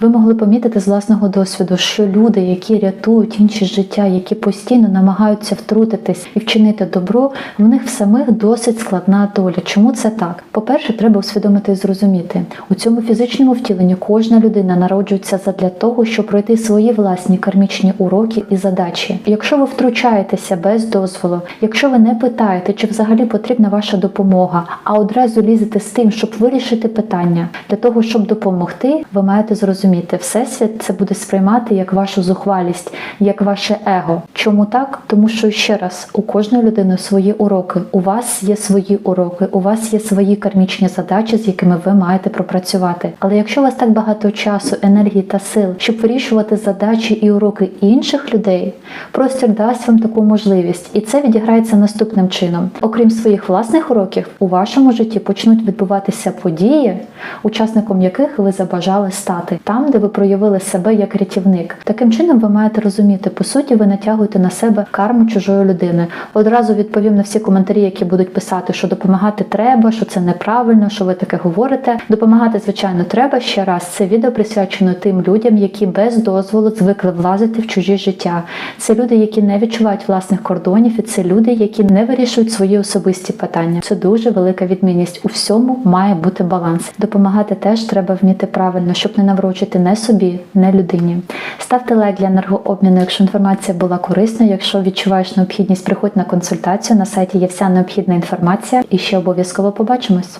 Ви могли помітити з власного досвіду, що люди, які рятують інші життя, які постійно намагаються втрутитись і вчинити добро, в них в самих досить складна доля. Чому це так? По-перше, треба усвідомити і зрозуміти у цьому фізичному втіленні кожна людина народжується задля того, щоб пройти свої власні кармічні уроки і задачі. Якщо ви втручаєтеся без дозволу, якщо ви не питаєте, чи взагалі потрібна ваша допомога, а одразу лізете з тим, щоб вирішити питання для того, щоб допомогти, ви маєте зрозуміти, всесвіт це буде сприймати як вашу зухвалість, як ваше его. Чому так? Тому що ще раз у кожної людини свої уроки. У вас є свої уроки, у вас є свої кармічні задачі, з якими ви маєте пропрацювати. Але якщо у вас так багато часу, енергії та сил, щоб вирішувати задачі і уроки інших людей, простір дасть вам таку можливість, і це відіграється наступним чином. Окрім своїх власних уроків, у вашому житті почнуть відбуватися події, учасником яких ви забажали стати, там, де ви проявили себе як рятівник. Таким чином, ви маєте розуміти, по суті, ви натягуєте на себе карму чужої людини. Одразу відповім на всі коментарі, які будуть писати, що допомагати треба, що це неправильно, що ви таке говорите. Допомагати, звичайно, треба ще раз. Це відео присвячено тим людям, які без дозволу звикли влазити в чужі життя. Це люди, які не відчувають власних кордонів, і це люди, які не вирішують свої особисті питання. Це дуже велика відмінність. У всьому має бути баланс. Допомагати теж треба вміти правильно, щоб не наврочити не собі, не людині. Ставте лайк для енергообміну, якщо інформація була корисною. Якщо відчуваєш необхідність, приходь на консультацію. На сайті є вся необхідна інформація. І ще обов'язково побачимось.